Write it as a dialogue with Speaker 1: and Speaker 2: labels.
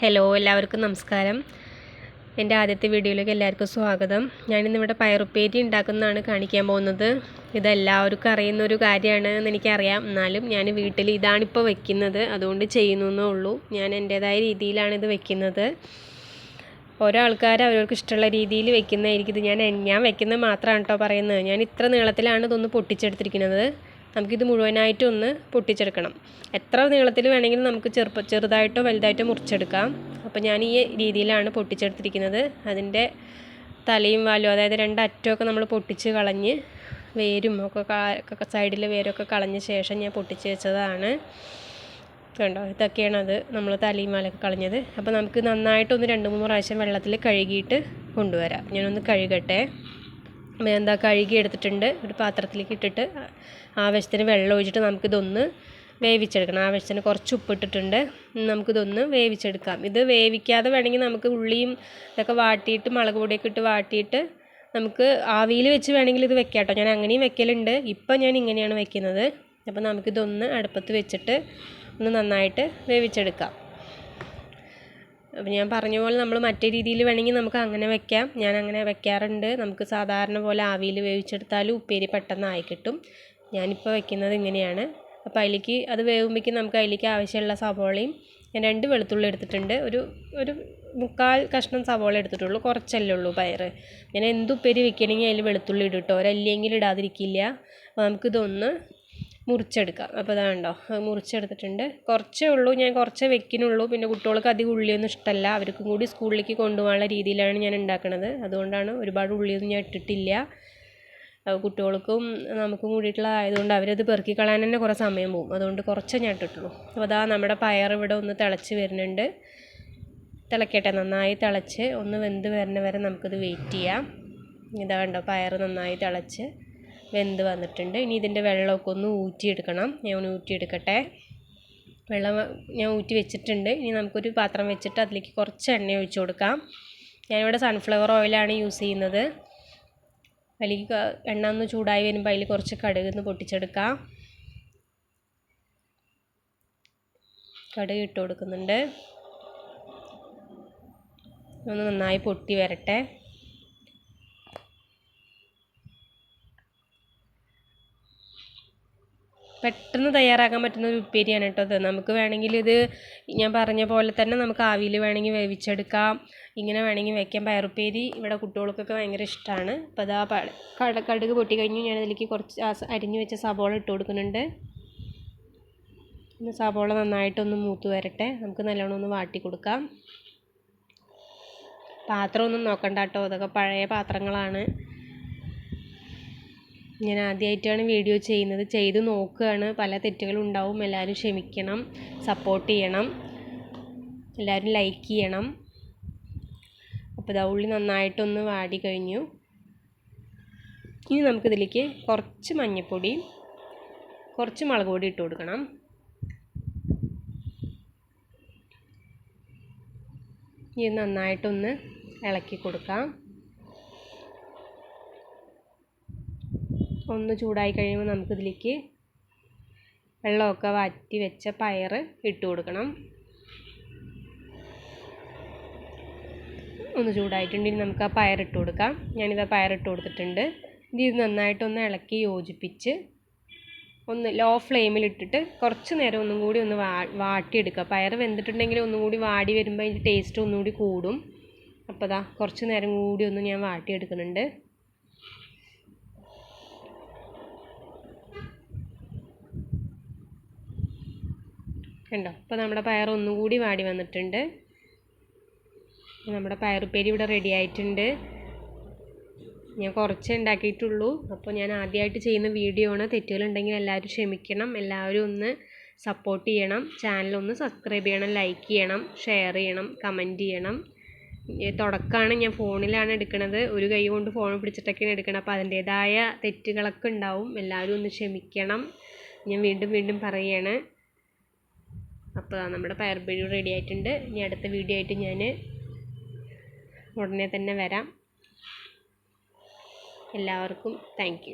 Speaker 1: Hello എല്ലാവർക്കും നമസ്കാരം. എന്റെ ആദ്യത്തെ വീഡിയോയിലേക്ക് എല്ലാവർക്കും സ്വാഗതം. ഞാനിന്നിവിടെ പയറുപ്പേരി ഉണ്ടാക്കുന്നതാണ് കാണിക്കാൻ പോകുന്നത്. ഇതെല്ലാവർക്കും അറിയുന്ന ഒരു കാര്യമാണ് എന്ന് എനിക്കറിയാം. എന്നാലും ഞാൻ വീട്ടിൽ ഇതാണിപ്പോൾ വെക്കുന്നത്. അതുകൊണ്ട് ചെയ്യുന്നു ഉള്ളൂ. ഞാൻ എന്റേതായ രീതിയിലാണ് ഇത് വെക്കുന്നത്. ഓരോ ആൾക്കാർ അവരവർക്ക് ഇഷ്ടമുള്ള രീതിയിൽ വെക്കുന്നതായിരിക്കും. ഇത് ഞാൻ ഞാൻ വെക്കുന്നത് മാത്രമാണ് കേട്ടോ പറയുന്നത്. ഞാൻ ഇത്ര നീളത്തിലാണ് ഇതൊന്ന് പൊട്ടിച്ചെടുത്തിരിക്കുന്നത്. നമുക്കിത് മുഴുവനായിട്ടും ഒന്ന് പൊട്ടിച്ചെടുക്കണം. എത്ര നീളത്തിൽ വേണമെങ്കിലും നമുക്ക് ചെറുപ്പ ചെറുതായിട്ടോ വലുതായിട്ടോ മുറിച്ചെടുക്കാം. അപ്പോൾ ഞാൻ ഈ രീതിയിലാണ് പൊട്ടിച്ചെടുത്തിരിക്കുന്നത്. അതിന്റെ തലയും വാലും അതായത് രണ്ട് അറ്റമൊക്കെ നമ്മൾ പൊട്ടിച്ച് കളഞ്ഞ് വേരും ഒക്കെ സൈഡിൽ വേരൊക്കെ കളഞ്ഞ ശേഷം ഞാൻ പൊട്ടിച്ച് വെച്ചതാണ്. കണ്ടോ? ഇതൊക്കെയാണ് അത് നമ്മൾ തലയും വാലൊക്കെ കളഞ്ഞത്. അപ്പോൾ നമുക്ക് നന്നായിട്ടൊന്ന് രണ്ട് മൂന്ന് പ്രാവശ്യം വെള്ളത്തിൽ കഴുകിയിട്ട് കൊണ്ടുവരാം. ഞാനൊന്ന് കഴുകട്ടെ. എന്താ കഴുകി എടുത്തിട്ടുണ്ട്. ഒരു പാത്രത്തിലേക്ക് ഇട്ടിട്ട് ആവശ്യത്തിന് വെള്ളം ഒഴിച്ചിട്ട് നമുക്കിതൊന്ന് വേവിച്ചെടുക്കണം. ആവശ്യത്തിന് കുറച്ച് ഉപ്പിട്ടിട്ടുണ്ട്. നമുക്കിതൊന്ന് വേവിച്ചെടുക്കാം. ഇത് വേവിക്കാതെ വേണമെങ്കിൽ നമുക്ക് ഉള്ളിയും ഇതൊക്കെ വാട്ടിയിട്ട് മുളക് പൊടിയൊക്കെ ഇട്ട് വാട്ടിയിട്ട് നമുക്ക് ആവിയിൽ വെച്ച് വേണമെങ്കിൽ ഇത് വെക്കാം കേട്ടോ. ഞാൻ അങ്ങനെയും വെക്കലുണ്ട്. ഇപ്പം ഞാൻ ഇങ്ങനെയാണ് വെക്കുന്നത്. അപ്പോൾ നമുക്കിതൊന്ന് അടുപ്പത്ത് വെച്ചിട്ട് ഒന്ന് നന്നായിട്ട് വേവിച്ചെടുക്കാം. അപ്പോൾ ഞാൻ പറഞ്ഞ പോലെ നമ്മൾ മറ്റേ രീതിയിൽ വേണമെങ്കിൽ നമുക്ക് അങ്ങനെ വെക്കാം. ഞാൻ അങ്ങനെ വെക്കാറുണ്ട്. നമുക്ക് സാധാരണ പോലെ ആവിയിൽ വേവിച്ചെടുത്താലും ഉപ്പേരി പെട്ടെന്ന് ആയി കിട്ടും. ഞാനിപ്പോൾ വെക്കുന്നത് ഇങ്ങനെയാണ്. അപ്പോൾ അതിലേക്ക് അത് വേവുമ്പോഴേക്കും നമുക്ക് അതിലേക്ക് ആവശ്യമുള്ള സവോളയും ഞാൻ രണ്ട് വെളുത്തുള്ളി എടുത്തിട്ടുണ്ട്. ഒരു ഒരു മുക്കാൽ കഷ്ണം സവോള എടുത്തിട്ടുള്ളൂ. കുറച്ചല്ലേ ഉള്ളൂ പയർ ഞാൻ എന്ത് ഉപ്പേരി വെക്കണമെങ്കിൽ അതിൽ വെളുത്തുള്ളി ഇടും കേട്ടോ ഒരല്ലെങ്കിൽ ഇടാതിരിക്കില്ല. അപ്പോൾ നമുക്കിതൊന്ന് മുറിച്ചെടുക്കാം. അപ്പോൾ അതാ കണ്ടോ മുറിച്ചെടുത്തിട്ടുണ്ട്. കുറച്ചേ ഉള്ളൂ ഞാൻ കുറച്ചേ വെക്കിനുള്ളൂ. പിന്നെ കുട്ടികൾക്ക് അധികം ഉള്ളിയൊന്നും ഇഷ്ടമല്ല. അവർക്കും കൂടി സ്കൂളിലേക്ക് കൊണ്ടുപോകാനുള്ള രീതിയിലാണ് ഞാൻ ഉണ്ടാക്കുന്നത് അതുകൊണ്ടാണ് ഒരുപാട് ഉള്ളിയൊന്നും ഞാൻ ഇട്ടിട്ടില്ല. കുട്ടികൾക്കും നമുക്കും കൂടിയിട്ടുള്ള ആയതുകൊണ്ട് അവരത് പെറുക്കി കളയാൻ തന്നെ കുറേ സമയം പോകും. അതുകൊണ്ട് കുറച്ചേ ഞാൻ ഇട്ടിട്ടുള്ളൂ. അപ്പോൾ അതാ നമ്മുടെ പയർ ഇവിടെ ഒന്ന് തിളച്ച് വരുന്നുണ്ട്. തിളക്കട്ടെ നന്നായി തിളച്ച്. ഒന്ന് വെന്ത് വരുന്ന വരെ നമുക്കിത് വെയിറ്റ് ചെയ്യാം. ഇതാ കണ്ടോ പയർ നന്നായി തിളച്ച്. വെന്ത് വന്നിട്ടുണ്ട്. ഇനി ഇതിന്റെ വെള്ളമൊക്കെ ഒന്ന് ഊറ്റിയെടുക്കണം. ഞാൻ ഊറ്റിയെടുക്കട്ടെ. വെള്ളം ഞാൻ ഊറ്റി വെച്ചിട്ടുണ്ട്. ഇനി നമുക്കൊരു പാത്രം വെച്ചിട്ട് അതിലേക്ക് കുറച്ച് എണ്ണ ഒഴിച്ചു കൊടുക്കാം. ഞാനിവിടെ സൺഫ്ലവർ ഓയിലാണ് യൂസ് ചെയ്യുന്നത്. അതിലേക്ക് എണ്ണ ഒന്ന് ചൂടായി വരുമ്പോൾ അതിൽ കുറച്ച് കടുക് ഒന്ന് പൊട്ടിച്ചെടുക്കാം. കടുക് ഇട്ട് കൊടുക്കുന്നുണ്ട്. ഒന്ന് നന്നായി പൊട്ടി വരട്ടെ. പെട്ടെന്ന് തയ്യാറാക്കാൻ പറ്റുന്ന ഒരു ഉപ്പേരിയാണ് കേട്ടോ അത്. നമുക്ക് വേണമെങ്കിൽ ഇത് ഞാൻ പറഞ്ഞ പോലെ തന്നെ നമുക്ക് ആവിയിൽ വേണമെങ്കിൽ വേവിച്ചെടുക്കാം. ഇങ്ങനെ വേണമെങ്കിൽ വയ്ക്കാം പയറുപ്പേരി ഇവിടെ കുട്ടികൾക്കൊക്കെ ഭയങ്കര ഇഷ്ടമാണ്. അപ്പോൾ അതാ കട കടുക് പൊട്ടി കഴിഞ്ഞു. ഞാൻ അതിലേക്ക് കുറച്ച് അരിഞ്ഞു വെച്ച സബോള ഇട്ട് കൊടുക്കുന്നുണ്ട്. പിന്നെ സബോള നന്നായിട്ടൊന്ന് മൂത്ത് വരട്ടെ. നമുക്ക് നല്ലോണം ഒന്ന് വാട്ടി കൊടുക്കാം. പാത്രമൊന്നും നോക്കണ്ട കേട്ടോ. അതൊക്കെ പഴയ പാത്രങ്ങളാണ്. ഞാൻ ആദ്യമായിട്ടാണ് വീഡിയോ ചെയ്യുന്നത്. ചെയ്ത് നോക്കുകയാണ്. പല തെറ്റുകളും ഉണ്ടാവും എല്ലാവരും ക്ഷമിക്കണം. സപ്പോർട്ട് ചെയ്യണം. എല്ലാവരും ലൈക്ക് ചെയ്യണം. അപ്പോൾ ഇതാ ഉള്ളി നന്നായിട്ടൊന്ന് വാടി കഴിഞ്ഞു. ഇനി നമുക്കിതിലേക്ക് കുറച്ച് മഞ്ഞൾപ്പൊടി കുറച്ച് മുളക് പൊടി ഇട്ട് കൊടുക്കണം. ഇത് നന്നായിട്ടൊന്ന് ഇളക്കി കൊടുക്കാം. ഒന്ന് ചൂടായി കഴിയുമ്പോൾ നമുക്കിതിലേക്ക് വെള്ളമൊക്കെ വാറ്റി വെച്ച പയർ ഇട്ട് കൊടുക്കണം. ഒന്ന് ചൂടായിട്ടുണ്ടെങ്കിൽ നമുക്ക് ആ പയർ ഇട്ട് കൊടുക്കാം. ഞാനിത് പയർ ഇട്ട് കൊടുത്തിട്ടുണ്ട്. ഇത് നന്നായിട്ടൊന്ന് ഇളക്കി യോജിപ്പിച്ച് ഒന്ന് ലോ ഫ്ലെയിമിൽ ഇട്ടിട്ട് കുറച്ച് നേരം ഒന്നും കൂടി ഒന്ന് വാ വാട്ടിയെടുക്കുക. പയർ വെന്തിട്ടുണ്ടെങ്കിൽ ഒന്നും കൂടി വാടി വരുമ്പോൾ അതിന്റെ ടേസ്റ്റ് ഒന്നുകൂടി കൂടും അപ്പോൾ അതാ കുറച്ച് നേരം കൂടി ഒന്ന് ഞാൻ വാട്ടിയെടുക്കുന്നുണ്ട്. കണ്ടോ? അപ്പോൾ നമ്മുടെ പയർ ഒന്നുകൂടി വാടി വന്നിട്ടുണ്ട്. നമ്മുടെ പയറുപ്പേരി ഇവിടെ റെഡി ആയിട്ടുണ്ട്. ഞാൻ കുറച്ച് ഉണ്ടാക്കിയിട്ടുള്ളൂ. അപ്പോൾ ഞാൻ ആദ്യമായിട്ട് ചെയ്യുന്ന വീഡിയോ ആണ്. തെറ്റുകളുണ്ടെങ്കിൽ എല്ലാവരും ക്ഷമിക്കണം. എല്ലാവരും ഒന്ന് സപ്പോർട്ട് ചെയ്യണം. ചാനൽ ഒന്ന് സബ്സ്ക്രൈബ് ചെയ്യണം ലൈക്ക് ചെയ്യണം ഷെയർ ചെയ്യണം കമന്റ് ചെയ്യണം. തുടക്കമാണ് ഞാൻ ഫോണിലാണ് എടുക്കുന്നത് ഒരു കൈ കൊണ്ട് ഫോൺ പിടിച്ചിട്ടൊക്കെയാണ് എടുക്കണം അപ്പോൾ അതിന്റേതായ തെറ്റുകളൊക്കെ ഉണ്ടാവും. എല്ലാവരും ഒന്ന് ക്ഷമിക്കണം. ഞാൻ വീണ്ടും വീണ്ടും പറയുകയാണ് അപ്പോൾ നമ്മുടെ പയർ ബിഴു റെഡി ആയിട്ടുണ്ട്. ഇനി അടുത്ത വീഡിയോ ആയിട്ട് ഞാൻ ഉടനെ തന്നെ വരാം. എല്ലാവർക്കും താങ്ക്